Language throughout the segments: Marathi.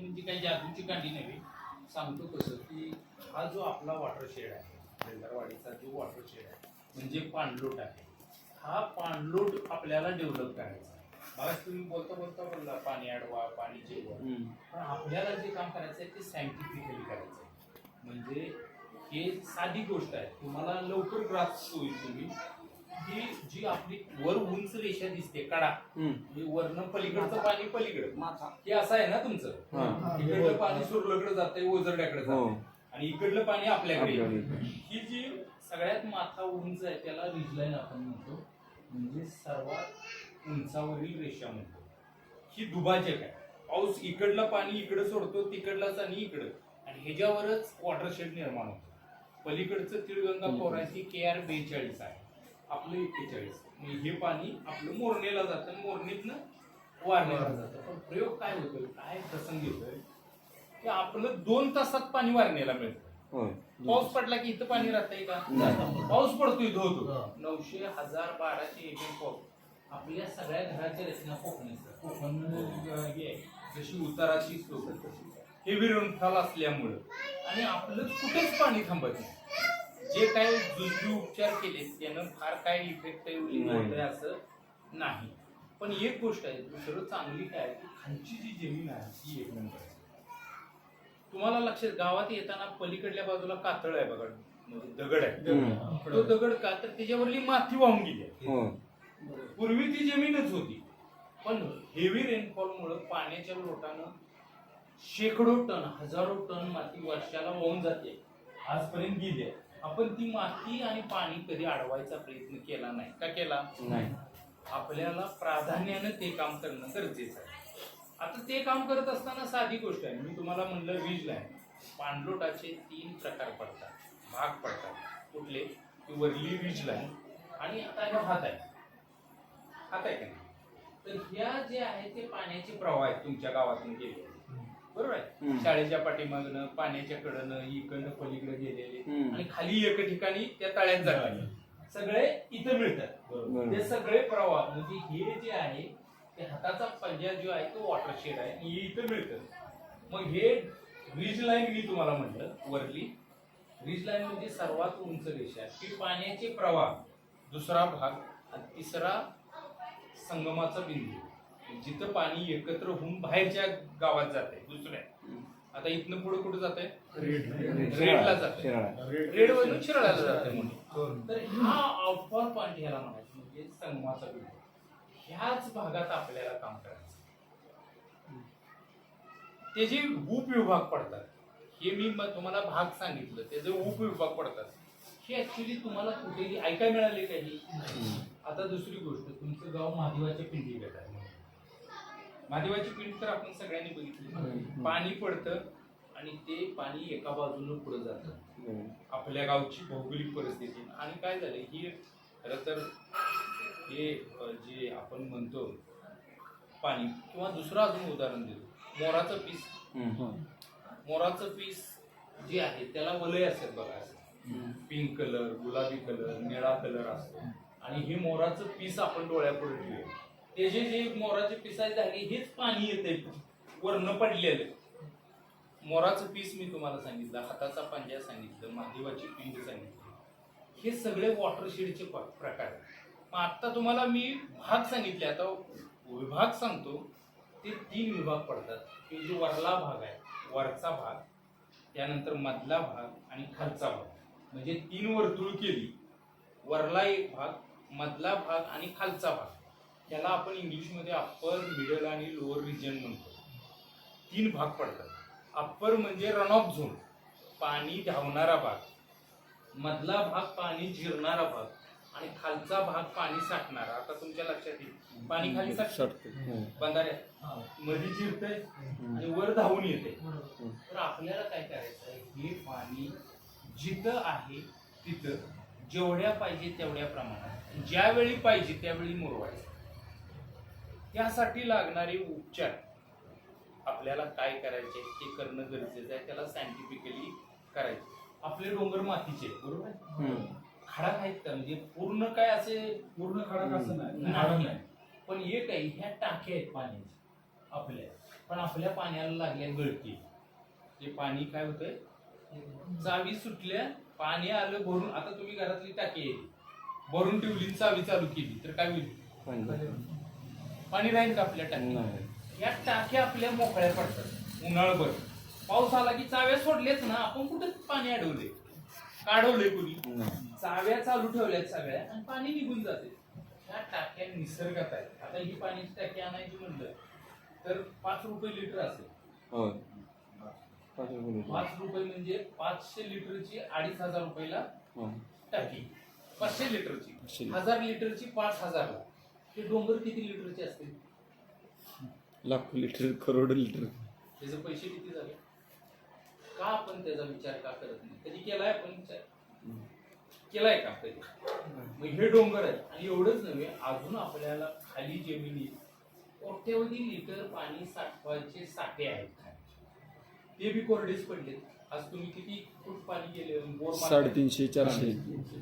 म्हणजे काही जादूची कांडी नव्हे. सांगतो कसं की हा जो आपला वॉटर शेड आहे बेंदारवाडीचा जो वॉटर शेड आहे म्हणजे पाणलोट आहे. हा पाणलोट आपल्याला डेव्हलप करायचा आहे. मला तुम्ही बोलता बोलता बोलला पाणी अडवा पाणी जिरवा पण आपल्याला जे काम करायचं आहे ते सायंटिफिकली करायचं आहे. म्हणजे हे साधी गोष्ट आहे. तुम्हाला लवकर ग्रास होईल तुम्ही. ही जी आपली वर उंच रेषा दिसते कडा. म्हणजे वरनं पलीकडचं पाणी पलीकडं. हे असं आहे ना तुमचं? हा. इकडलं पाणी सुरलकडे जातंय ओझरड्याकडे हो. जातंय. आणि इकडलं पाणी आपल्याकडे. ही जी सगळ्यात माथा उंच आहे त्याला रिजलाईन आपण म्हणतो. म्हणजे सर्वात उंचावरील रेषा म्हणतो. ही दुभाजक आहे. पाऊस इकडलं पाणी इकडं सोडतो तिकडलाच आणि इकडं. आणि ह्याच्यावरच वॉटरशेड निर्माण होतो. पलीकडचं तिळगंगा पोराची के आर बेचाळीस आहे. आपलं एक्केचाळीस हे पाणी आपलं मोरणेला जातं आणि मोरणीतनं वारणेला जातं. पण प्रयोग काय होतोय काय प्रसंग येतोय की आपलं दोन तासात पाणी वारणेला मिळतं. पाऊस पडला की इथं पाणी राहतंय का. पाऊस पडतोय धोतो हा. नऊशे हजार बाराशे एक पाऊस आपल्या सगळ्या घराच्या रचना कोकणीचं. कोकण हे जशी उताराची तशी हे विरंफाल असल्यामुळं. आणि आपलं कुठेच पाणी थांबत नाही. जे काय जुजबी उपचार केले त्यानं फार काय इफेक्ट नाही. असं नाही पण एक गोष्ट आहे दुसरं चांगली काय आहे की खालची जी जमीन आहे ती एक नंबर आहे तुम्हाला लक्षात गावात येताना पलीकडल्या बाजूला कातळ आहे बघा म्हणजे दगड आहे. तो दगड का तर त्याच्यावरली माती वाहून गेली आहे. हो पूर्वी ती जमीनच होती पण हेवी रेनफॉल मुळे पाण्याच्या लोटानं शेकडो टन हजारो टन माती वर्षाला वाहून जाते आजपर्यंत गेली आहे. आपण ती माती आणि पाणी कधी अडवायचा प्रयत्न केला नाही. का केला? नाही. आपल्याला प्राधान्यानं ते काम करणं गरजेचं आहे. आता ते काम करत असताना साधी गोष्ट आहे. मी तुम्हाला म्हणलं वीज लाईन. पाणलोटाचे तीन प्रकार पडतात. भाग पडतात. कुठले? की वरली वीज लाईन. आणि आता ह्या हात आहे. हात आहे का नाही? तर ह्या जे आहे ते पाण्याचे प्रवाह आहेत तुमच्या गावातून गेले. बरोबर आहे? हम्म. शाळेच्या पाठीमागनं पाण्याच्या कडनं इकडनं पलीकडे गेलेले. हम्म. आणि खाली एका ठिकाणी त्या तळ्यात जातात. सगळे इथं मिळतात. बरोबर. ते सगळे प्रवाह म्हणजे हे जे आहे ते हाताचा पंजा जो आहे तो वॉटर शेड आहे. आणि हे इथं मिळतं. मग हे रीज लाईन मी तुम्हाला म्हटलं वरली. रीज लाईन म्हणजे सर्वात उंच रेषा की पाण्याचे प्रवाह दुसरा भाग आणि तिसरा संगमाचा बिंदू. जिथं पाणी एकत्र होऊन बाहेरच्या गावात जाते दुसऱ्या. आता इथनं पुढे कुठे जाते रेडला. जाते. रेड वरून शिराळ्याला जाते म्हणून. तर हा आउटफॉल पॉईंट ह्याला म्हणायचं म्हणजे संगमाचा बिंदू ह्याच भागात आपल्याला काम करायचं. ते जे उपविभाग पडतात हे मी तुम्हाला भाग सांगितलं ते जे उपविभाग पडतात हे ऍक्च्युली तुम्हाला कुठेही ऐकायला मिळाले काही? आता दुसरी गोष्ट तुमचं गाव महादेवाच्या पिंडी गट आहे. महादेवाची पिंड तर आपण सगळ्यांनी बघितली. पाणी पडतं आणि ते पाणी एका बाजूनं पुढे जातं. आपल्या गावची भौगोलिक परिस्थिती आणि काय झालं ही खरं तर हे जे आपण म्हणतो पाणी किंवा दुसरं अजून उदाहरण देतो मोराचं पीस. मोराचं पीस जे आहे त्याला वलय असतात बघा असं. पिंक कलर गुलाबी कलर निळा कलर असतो आणि हे मोराचं पीस आपण डोळ्यापुढे ठेवूया ते जे मोराची मोराचे झाली हेच पाणी येते वरनं पडलेलं. मोराचं पीस मी तुम्हाला सांगितलं हाताचा पंजा सांगितलं महादेवाची पिंड सांगितली. हे सगळे वॉटरशेडचे प्रकार आहेत. मग आत्ता तुम्हाला मी भाग सांगितले आता विभाग सांगतो. ते तीन विभाग पडतात. की जो वरला भाग आहे वरचा भाग त्यानंतर मधला भाग आणि खालचा भाग. म्हणजे तीन वर्तुळ केली. वरला एक भाग मधला भाग आणि खालचा भाग. त्याला आपण इंग्लिशमध्ये अप्पर मिडल आणि लोअर रिजन म्हणतो. तीन भाग पडतात. अप्पर म्हणजे रन ऑफ झोन पाणी धावणारा भाग. मधला भाग पाणी जिरणारा भाग. आणि खालचा भाग पाणी साठणारा. आता तुमच्या लक्षात येईल. पाणी खाली साठतं. बंधाऱ्यात. मध्ये जिरतंय आणि वर धावून येते तर आपल्याला काय करायचं आहे हे पाणी जिथं आहे तिथं. जेवढ्या पाहिजे तेवढ्या प्रमाणात. ज्यावेळी पाहिजे त्यावेळी मुरवायचं. त्यासाठी लागणारे उपचार. आपल्याला काय करायचे? ते करणं गरजेचं आहे. त्याला सायंटिफिकली करायचे. आपले डोंगर मातीचे बरोबर? आहे? खडक आहेत का? म्हणजे पूर्ण काय असे पूर्ण खडक असं नाही. नाही. पण एक आहे ह्या टाक्या आहेत पाण्याच्या. आपल्या. पण आपल्या पाण्याला लागल्या गळती. ते पाणी काय होतंय? चावी सुटल्या पाणी आलं भरून आता तुम्ही घरातली टाकी आहे. भरून ठेवली आणि चावी चालू केली तर काय होईल? पाणी राहील का आपल्या टाकी? या टाक्या आपल्या मोकळ्या पडतात. उन्हाळभर पाऊस आला की चाव्या सोडल्याच ना आपण कुठे पाणी अडवले काढवले कुणी? चाव्या चालू ठेवल्यात सगळ्या आणि पाणी निघून जाते. ह्या टाक्या निसर्गात आहेत. आता ही पाण्याची टाकी आणायची म्हणलं तर पाच रुपये लिटर असेल. होय पाच रुपये म्हणजे पाचशे लिटरची अडीच हजार रुपयाला हो. टाकी. पाचशे लिटरची. लिटर. हजार लिटरची पाच हजारला ते डोंगर किती लिटरचे असतील? लाखो लिटर करोड लिटर. त्याचे पैसे किती झाले? का आपण त्याचा विचार का करत नाही? कधी केलाय आपण विचार? केलाय का कधी? मग हे डोंगर आहे आणि एवढंच नव्हे अजून आपल्याला खाली जमिनीत कोट्यवधी लिटर पाणी साठवायचे साठे आहेत ते बी कोरडेच पडले आज तुम्ही किती फूट पाणी गेले बोर मारताय? साडेतीनशे चारशे.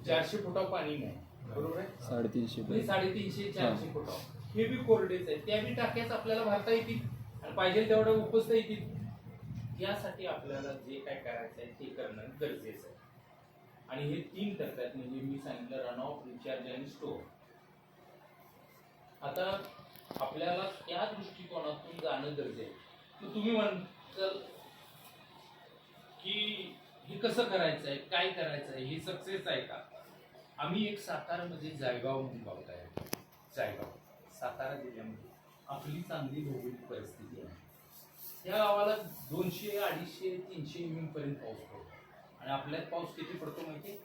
चारशे फुटावर पाणी नाही. बरोबर आहे? साडेतीनशे म्हणजे साडेतीनशे चारशे फुटावर हे बी कोरडेच आहे. त्या बी टाक्याच आपल्याला भरता येतील. आणि पाहिजे तेवढं उपसता येतील. यासाठी आपल्याला जे काय करायचं आहे ते करणं गरजेचं आहे. आणि हे तीन टप्प्यात म्हणजे मी सांगितलं रन ऑफ रिचार्ज आणि स्टोअर आता आपल्याला त्या दृष्टिकोनातून जाणं गरजेचं आहे. तर तुम्ही म्हणताल की हे कसं करायचं आहे? काय करायचं आहे? हे सक्सेस आहे का? आम्ही एक सातारामध्ये जायगाव म्हणून गाव आहे जायगाव. सातारा जिल्ह्यामध्ये. आपली चांगली भौगोलिक परिस्थिती आहे. त्या गावाला दोनशे अडीचशे तीनशे एम पर्यंत पाऊस पडतो. आणि आपल्यात पाऊस किती पडतो माहिती